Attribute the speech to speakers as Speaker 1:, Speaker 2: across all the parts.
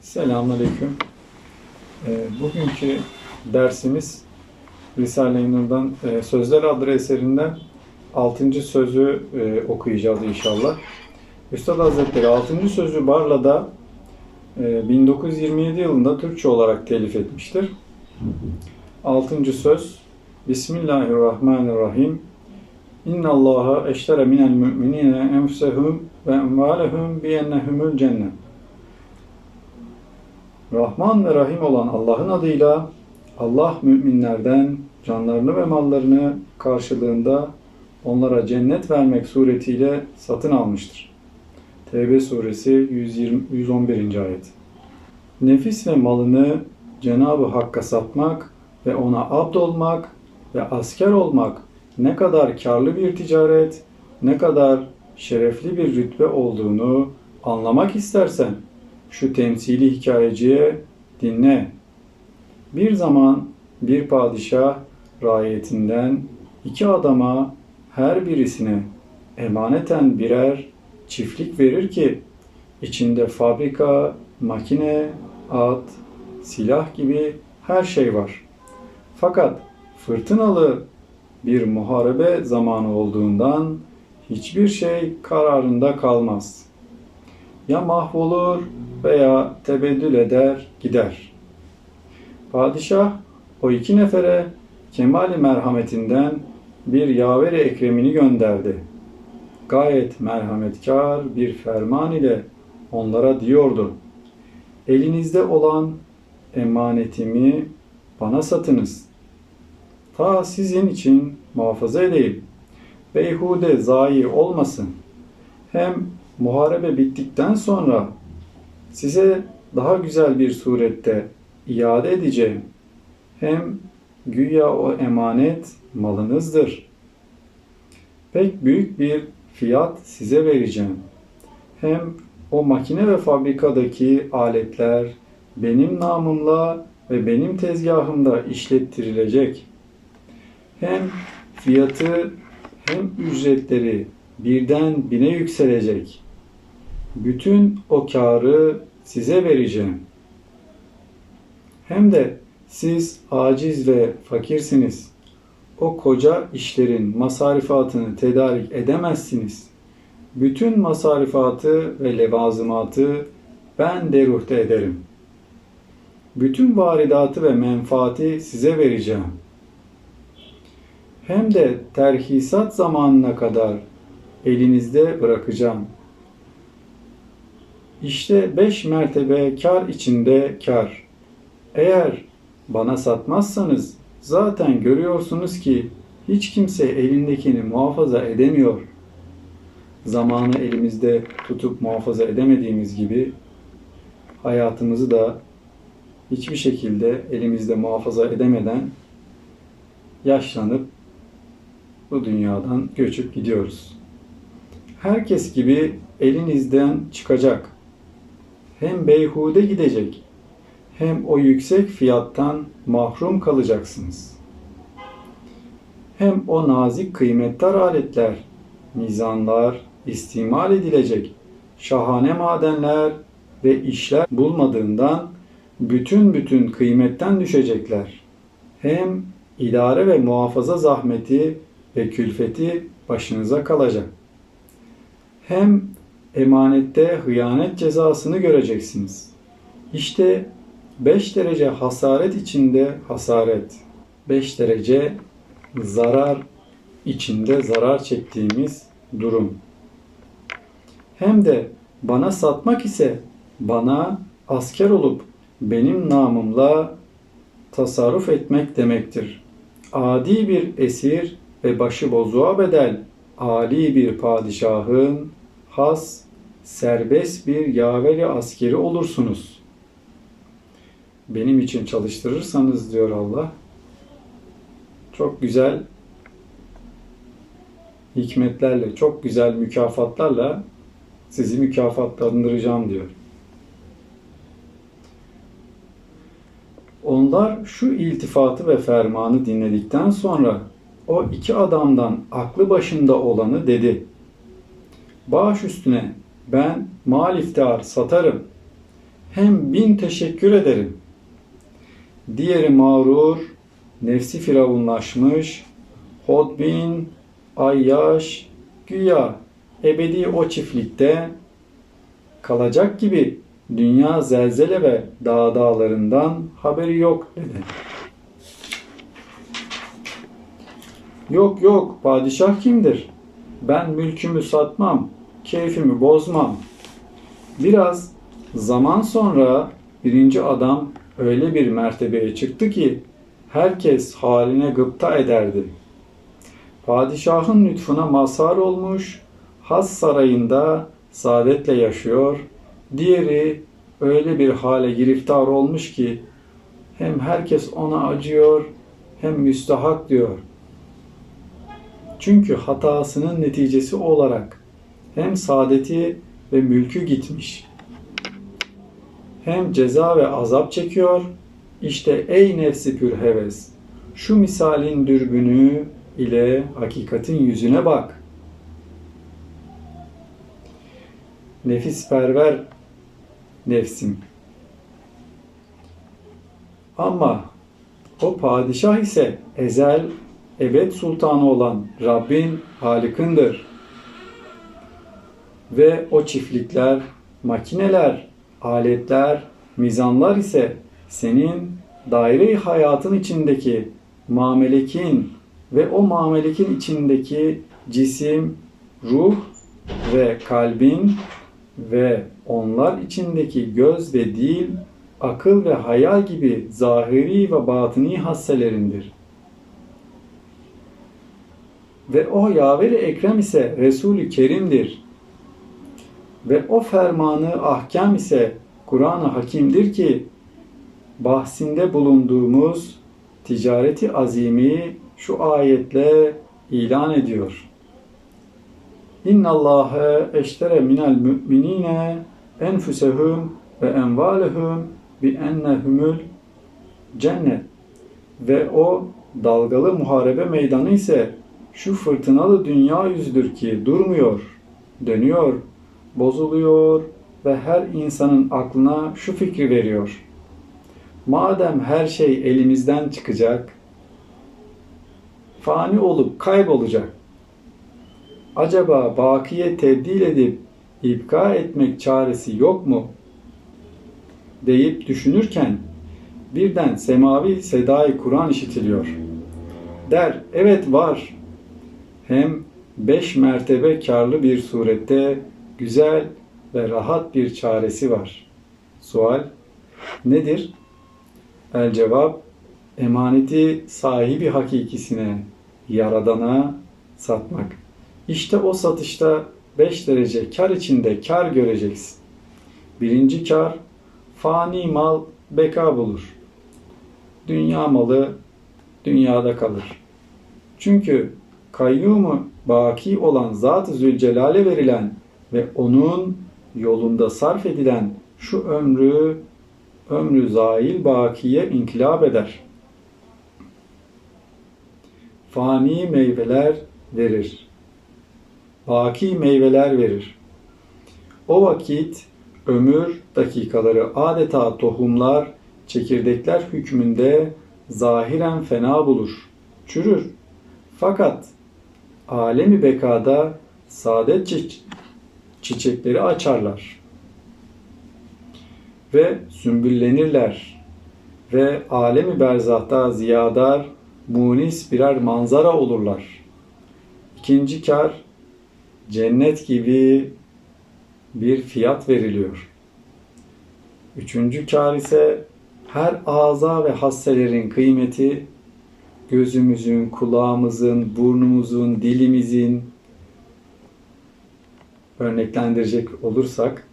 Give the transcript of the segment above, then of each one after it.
Speaker 1: Selamünaleyküm. Ee, bugünkü dersimiz Risale-i Nur'dan e, Sözler adlı eserinden 6. sözü e, okuyacağız inşallah. Üstad Hazretleri 6. sözü Barla'da e, 1927 yılında Türkçe olarak telif etmiştir. 6. söz Bismillahirrahmanirrahim. İnna Allaha eştere minel müminine enfusehum ve emvalehum biyennehumul cennet. Rahman ve Rahim olan Allah'ın adıyla Allah müminlerden canlarını ve mallarını karşılığında onlara cennet vermek suretiyle satın almıştır. Tevbe suresi 120, 111. ayet. Nefis ve malını Cenab-ı Hakk'a satmak ve ona abd olmak ve asker olmak ne kadar karlı bir ticaret, ne kadar şerefli bir rütbe olduğunu anlamak istersen şu temsili hikayeciye dinle. Bir zaman bir padişah raiyetinden iki adama her birisine emaneten birer çiftlik verir ki içinde fabrika, makine, at, silah gibi her şey var. Fakat fırtınalı bir muharebe zamanı olduğundan hiçbir şey kararında kalmaz. Ya mahvolur veya tebeddül eder gider. Padişah o iki nefere kemali merhametinden bir yaveri ekremini gönderdi. Gayet merhametkar bir ferman ile onlara diyordu. Elinizde olan emanetimi bana satınız. Ta sizin için muhafaza edeyim. Beyhude zayi olmasın. Hem muharebe bittikten sonra size daha güzel bir surette iade edeceğim. Hem güya o emanet malınızdır. Pek büyük bir fiyat size vereceğim. Hem o makine ve fabrikadaki aletler benim namımla ve benim tezgahımda işlettirilecek. Hem fiyatı hem ücretleri birden bine yükselecek. Bütün o karı size vereceğim. Hem de siz aciz ve fakirsiniz. O koca işlerin masarifatını tedarik edemezsiniz. Bütün masarifatı ve levazımatı ben deruhte ederim. Bütün varidatı ve menfaati size vereceğim. Hem de terhisat zamanına kadar elinizde bırakacağım. İşte beş mertebe kar içinde kar. Eğer bana satmazsanız zaten görüyorsunuz ki hiç kimse elindekini muhafaza edemiyor. Zamanı elimizde tutup muhafaza edemediğimiz gibi hayatımızı da hiçbir şekilde elimizde muhafaza edemeden yaşlanıp bu dünyadan göçüp gidiyoruz. Herkes gibi elinizden çıkacak. Hem beyhude gidecek hem o yüksek fiyattan mahrum kalacaksınız. Hem o nazik kıymetli aletler, mizanlar istimal edilecek, şahane madenler ve işler bulmadığından bütün bütün kıymetten düşecekler. Hem idare ve muhafaza zahmeti ve külfeti başınıza kalacak. Hem emanette hıyanet cezasını göreceksiniz. İşte 5 derece hasaret içinde hasaret, 5 derece zarar içinde zarar çektiğimiz durum. Hem de bana satmak ise bana asker olup benim namımla tasarruf etmek demektir. Adi bir esir ve başı bozuğa bedel ali bir padişahın has serbest bir yaveri askeri olursunuz. Benim için çalıştırırsanız diyor Allah. Çok güzel hikmetlerle, çok güzel mükafatlarla sizi mükafatlandıracağım diyor. Onlar şu iltifatı ve fermanı dinledikten sonra o iki adamdan aklı başında olanı dedi. Baş üstüne ben mal iftar satarım. hem bin teşekkür ederim. Diğeri mağrur, nefsi firavunlaşmış, hodbin, ayyaş, güya ebedi o çiftlikte kalacak gibi dünya zelzele ve dağ dağlarından haberi yok dedi. Yok yok padişah kimdir? Ben mülkümü satmam, keyfimi bozmam. Biraz zaman sonra birinci adam öyle bir mertebeye çıktı ki herkes haline gıpta ederdi. Padişahın lütfuna mazhar olmuş, has sarayında saadetle yaşıyor, diğeri öyle bir hale giriftar olmuş ki hem herkes ona acıyor hem müstahak diyor. Çünkü hatasının neticesi olarak hem saadeti ve mülkü gitmiş. Hem ceza ve azap çekiyor. İşte ey nefsi pür heves. Şu misalin dürbünü ile hakikatin yüzüne bak. Nefis perver nefsim. Ama o padişah ise ezel ebed sultanı olan Rabbin halikındır. Ve o çiftlikler, makineler, aletler, mizanlar ise senin daire hayatın içindeki mamelekin ve o mamelekin içindeki cisim, ruh ve kalbin ve onlar içindeki göz ve dil, akıl ve hayal gibi zahiri ve batini hasselerindir. Ve o yaveri ekrem ise Resulü Kerim'dir. Ve o fermanı ahkam ise Kur'an-ı Hakim'dir ki bahsinde bulunduğumuz ticareti azimi şu ayetle ilan ediyor. İnna Allahe eştere minel müminine enfusehum ve envalehum bi ennehumul cennet. Ve o dalgalı muharebe meydanı ise şu fırtınalı dünya yüzüdür ki durmuyor, dönüyor, bozuluyor ve her insanın aklına şu fikri veriyor. Madem her şey elimizden çıkacak, fani olup kaybolacak. Acaba bakiye tebdil edip ipka etmek çaresi yok mu? deyip düşünürken birden semavi sedai Kur'an işitiliyor. Der, evet var. Hem beş mertebe karlı bir surette güzel ve rahat bir çaresi var. Sual, nedir? El cevap, emaneti sahibi hakikisine, yaradana satmak. İşte o satışta 5 derece kar içinde kar göreceksin. Birinci kar, fani mal beka bulur. Dünya malı dünyada kalır. Çünkü kayyumu baki olan Zat-ı Zülcelal'e verilen ve onun yolunda sarf edilen şu ömrü ömrü zail bakiye inkılap eder. Fani meyveler verir. Baki meyveler verir. O vakit ömür dakikaları adeta tohumlar, çekirdekler hükmünde zahiren fena bulur, çürür. Fakat alemi bekada saadet çi- çiçekleri açarlar ve sümbüllenirler ve alemi berzahta ziyadar, munis birer manzara olurlar. İkinci kar cennet gibi bir fiyat veriliyor. Üçüncü kar ise her ağza ve hasselerin kıymeti gözümüzün, kulağımızın, burnumuzun, dilimizin örneklendirecek olursak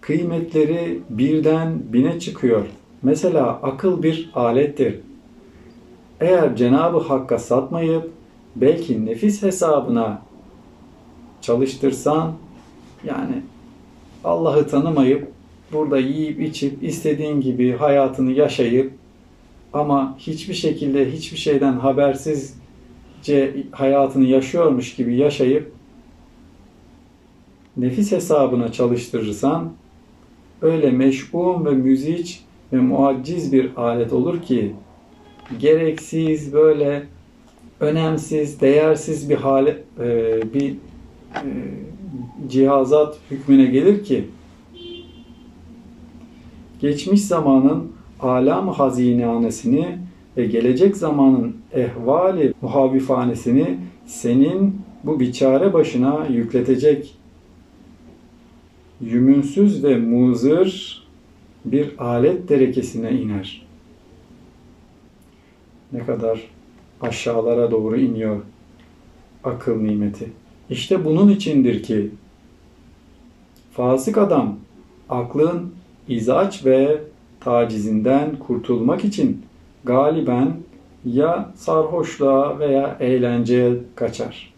Speaker 1: kıymetleri birden bine çıkıyor. Mesela akıl bir alettir. Eğer Cenab-ı Hakk'a satmayıp belki nefis hesabına çalıştırsan yani Allah'ı tanımayıp burada yiyip içip istediğin gibi hayatını yaşayıp ama hiçbir şekilde hiçbir şeyden habersizce hayatını yaşıyormuş gibi yaşayıp nefis hesabına çalıştırırsan öyle meş'um ve müziç ve muacciz bir alet olur ki gereksiz böyle önemsiz, değersiz bir hale e, bir e, cihazat hükmüne gelir ki geçmiş zamanın alam hazinehanesini ve gelecek zamanın ehvali muhavifanesini senin bu biçare başına yükletecek yümünsüz ve muzır bir alet derekesine iner. Ne kadar aşağılara doğru iniyor akıl nimeti. İşte bunun içindir ki fasık adam aklın izaç ve tacizinden kurtulmak için galiben ya sarhoşluğa veya eğlenceye kaçar.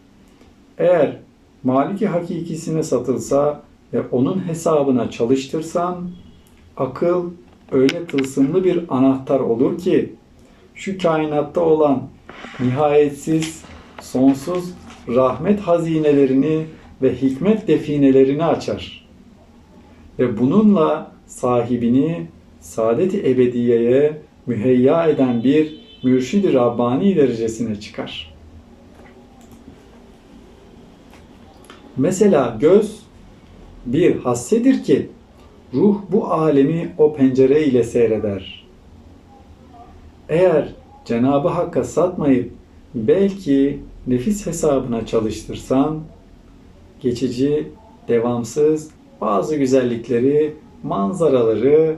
Speaker 1: Eğer maliki hakikisine satılsa ve onun hesabına çalıştırsan akıl öyle tılsımlı bir anahtar olur ki şu kainatta olan nihayetsiz, sonsuz rahmet hazinelerini ve hikmet definelerini açar. Ve bununla sahibini saadet-i ebediyeye müheyya eden bir mürşid-i Rabbani derecesine çıkar. Mesela göz bir hassedir ki ruh bu alemi o pencere ile seyreder. Eğer Cenab-ı Hakk'a satmayıp belki nefis hesabına çalıştırsan geçici, devamsız bazı güzellikleri, manzaraları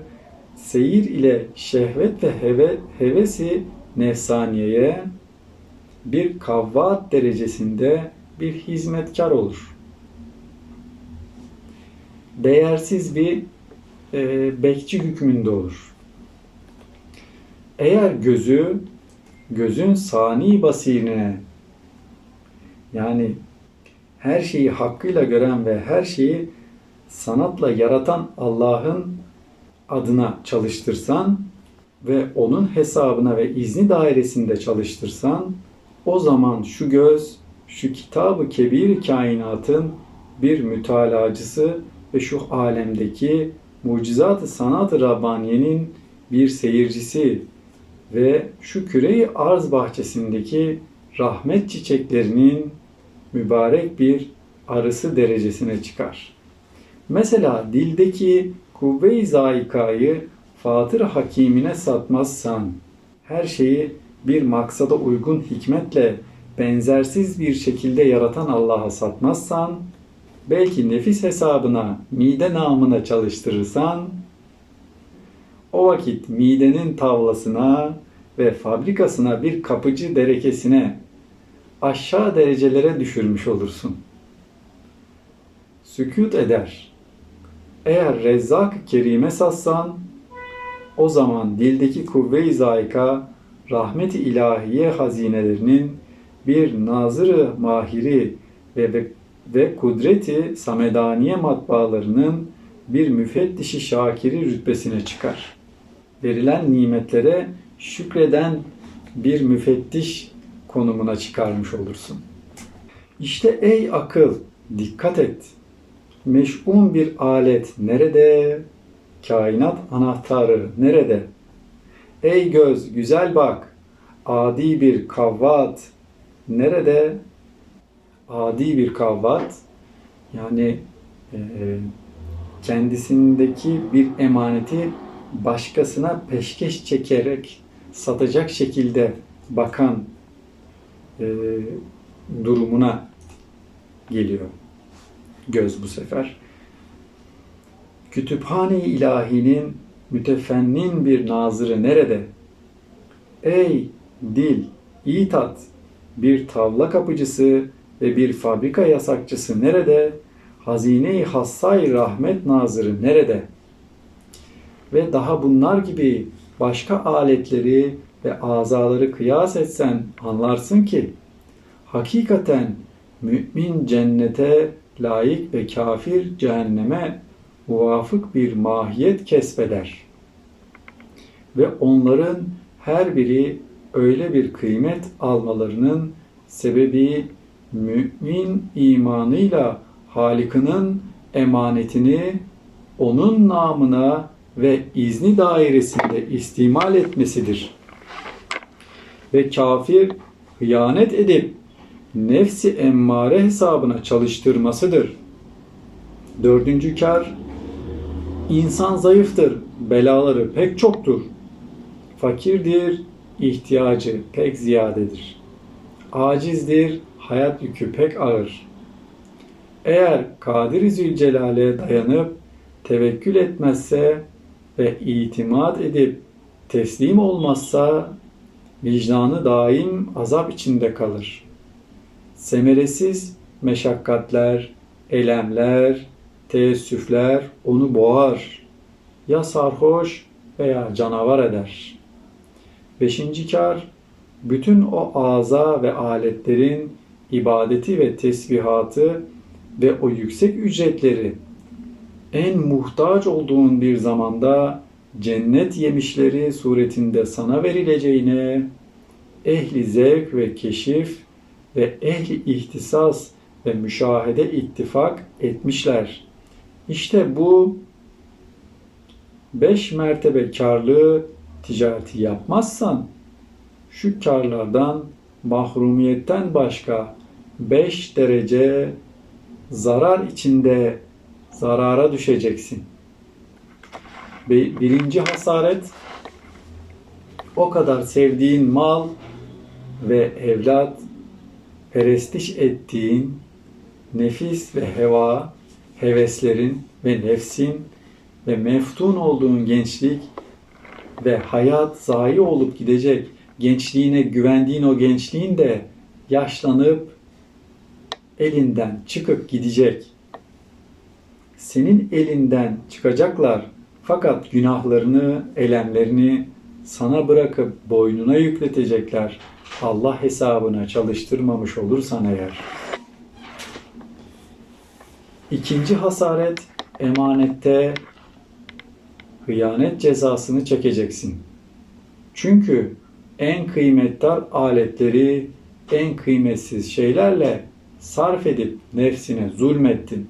Speaker 1: seyir ile şehvet ve heve, hevesi nefsaniyeye bir kavvat derecesinde bir hizmetkar olur. Değersiz bir e, bekçi hükmünde olur. Eğer gözü gözün sani basirine yani her şeyi hakkıyla gören ve her şeyi sanatla yaratan Allah'ın adına çalıştırsan ve onun hesabına ve izni dairesinde çalıştırsan o zaman şu göz, şu kitabı kebir kainatın bir mütalacısı ve şu alemdeki mucizat-ı sanat-ı Rabbaniye'nin bir seyircisi ve şu küreyi arz bahçesindeki rahmet çiçeklerinin mübarek bir arısı derecesine çıkar. Mesela dildeki kuvve-i zaikayı Fatır Hakimine satmazsan, her şeyi bir maksada uygun hikmetle benzersiz bir şekilde yaratan Allah'a satmazsan, belki nefis hesabına, mide namına çalıştırırsan, o vakit midenin tavlasına ve fabrikasına bir kapıcı derekesine aşağı derecelere düşürmüş olursun. Sükut eder. Eğer rezzak kerime satsan, o zaman dildeki kuvve-i zayika, rahmet-i ilahiye hazinelerinin bir nazırı mahiri ve, ve kudreti samedaniye matbaalarının bir müfettişi şakiri rütbesine çıkar. Verilen nimetlere şükreden bir müfettiş konumuna çıkarmış olursun. İşte ey akıl dikkat et. Meş'um bir alet nerede? Kainat anahtarı nerede? Ey göz güzel bak. Adi bir kavvat nerede? Adi bir kavvat yani e, kendisindeki bir emaneti başkasına peşkeş çekerek satacak şekilde bakan e, durumuna geliyor göz bu sefer. Kütüphane-i ilahinin mütefennin bir nazırı nerede? Ey dil, iyi tat, bir tavla kapıcısı ve bir fabrika yasakçısı nerede? Hazine-i hassay rahmet nazırı nerede? Ve daha bunlar gibi başka aletleri ve azaları kıyas etsen anlarsın ki hakikaten mümin cennete layık ve kafir cehenneme muvafık bir mahiyet kesbeder. Ve onların her biri öyle bir kıymet almalarının sebebi mümin imanıyla Halik'inin emanetini onun namına ve izni dairesinde istimal etmesidir. Ve kafir hıyanet edip nefsi emmare hesabına çalıştırmasıdır. Dördüncü kar, insan zayıftır, belaları pek çoktur. Fakirdir, ihtiyacı pek ziyadedir. Acizdir, hayat yükü pek ağır. Eğer Kadir-i Zülcelal'e dayanıp tevekkül etmezse ve itimat edip teslim olmazsa vicdanı daim azap içinde kalır. Semeresiz meşakkatler, elemler, teessüfler onu boğar. Ya sarhoş veya canavar eder. Beşinci kar, bütün o ağza ve aletlerin ibadeti ve tesbihatı ve o yüksek ücretleri en muhtaç olduğun bir zamanda cennet yemişleri suretinde sana verileceğine ehli zevk ve keşif ve ehli ihtisas ve müşahede ittifak etmişler. İşte bu beş mertebe karlı ticareti yapmazsan şu karlardan mahrumiyetten başka beş derece zarar içinde zarara düşeceksin. Birinci hasaret o kadar sevdiğin mal ve evlat, perestiş ettiğin nefis ve heva, heveslerin ve nefsin ve meftun olduğun gençlik ve hayat zayi olup gidecek gençliğine güvendiğin o gençliğin de yaşlanıp elinden çıkıp gidecek. Senin elinden çıkacaklar fakat günahlarını, elemlerini sana bırakıp boynuna yükletecekler. Allah hesabına çalıştırmamış olursan eğer. İkinci hasaret emanette hıyanet cezasını çekeceksin. Çünkü en kıymetdar aletleri en kıymetsiz şeylerle sarf edip nefsine zulmettin.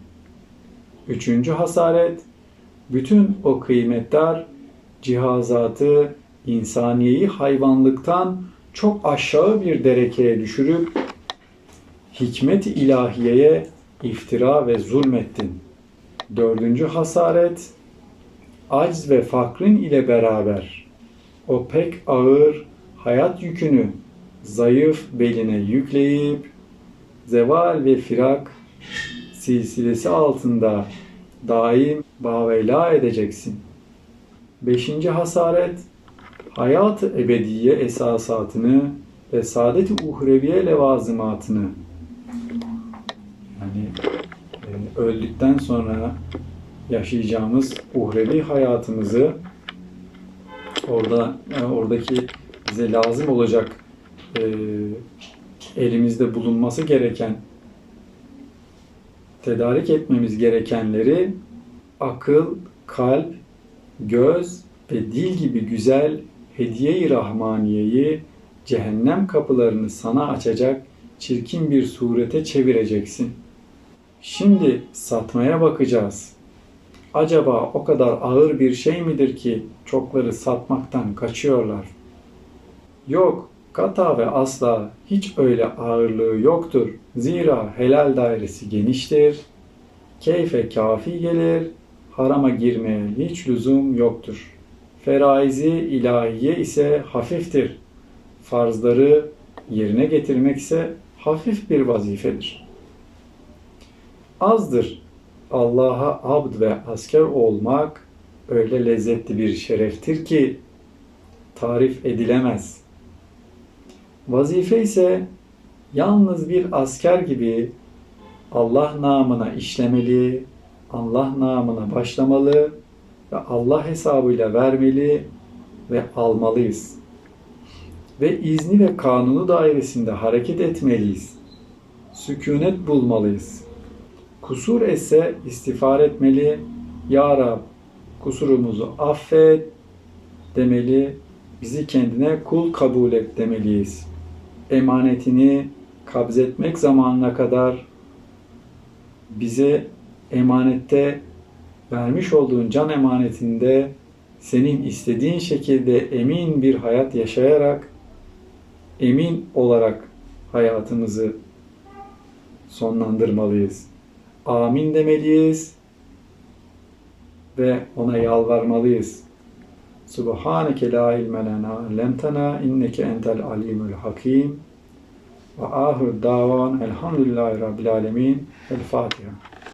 Speaker 1: Üçüncü hasaret, bütün o kıymetdar cihazatı insaniyeyi hayvanlıktan çok aşağı bir derekeye düşürüp hikmet-i ilahiyeye iftira ve zulmettin. Dördüncü hasaret, acz ve fakrın ile beraber o pek ağır hayat yükünü zayıf beline yükleyip zeval ve firak silsilesi altında daim baveyla edeceksin. Beşinci hasaret, hayat-ı ebediye esasatını ve saadet-i uhreviye levazımatını yani e, öldükten sonra yaşayacağımız uhrevi hayatımızı orada e, oradaki bize lazım olacak e, elimizde bulunması gereken tedarik etmemiz gerekenleri akıl, kalp, göz ve dil gibi güzel hediye-i rahmaniyeyi cehennem kapılarını sana açacak çirkin bir surete çevireceksin. Şimdi satmaya bakacağız. Acaba o kadar ağır bir şey midir ki çokları satmaktan kaçıyorlar? Yok, kata ve asla hiç öyle ağırlığı yoktur. Zira helal dairesi geniştir. Keyfe kafi gelir, harama girmeye hiç lüzum yoktur. Feraizi ilahiye ise hafiftir. Farzları yerine getirmek ise hafif bir vazifedir. Azdır Allah'a abd ve asker olmak öyle lezzetli bir şereftir ki tarif edilemez. Vazife ise yalnız bir asker gibi Allah namına işlemeli, Allah namına başlamalı ve Allah hesabıyla vermeli ve almalıyız. Ve izni ve kanunu dairesinde hareket etmeliyiz. Sükunet bulmalıyız. Kusur etse istiğfar etmeli. Ya Rab kusurumuzu affet demeli. Bizi kendine kul kabul et demeliyiz. Emanetini kabzetmek zamanına kadar bize emanette vermiş olduğun can emanetinde senin istediğin şekilde emin bir hayat yaşayarak emin olarak hayatımızı sonlandırmalıyız. Amin demeliyiz ve ona yalvarmalıyız. Subhaneke la ilme lena lentena inneke entel alimul hakim ve ahir davan elhamdülillahi rabbil alemin el Fatiha.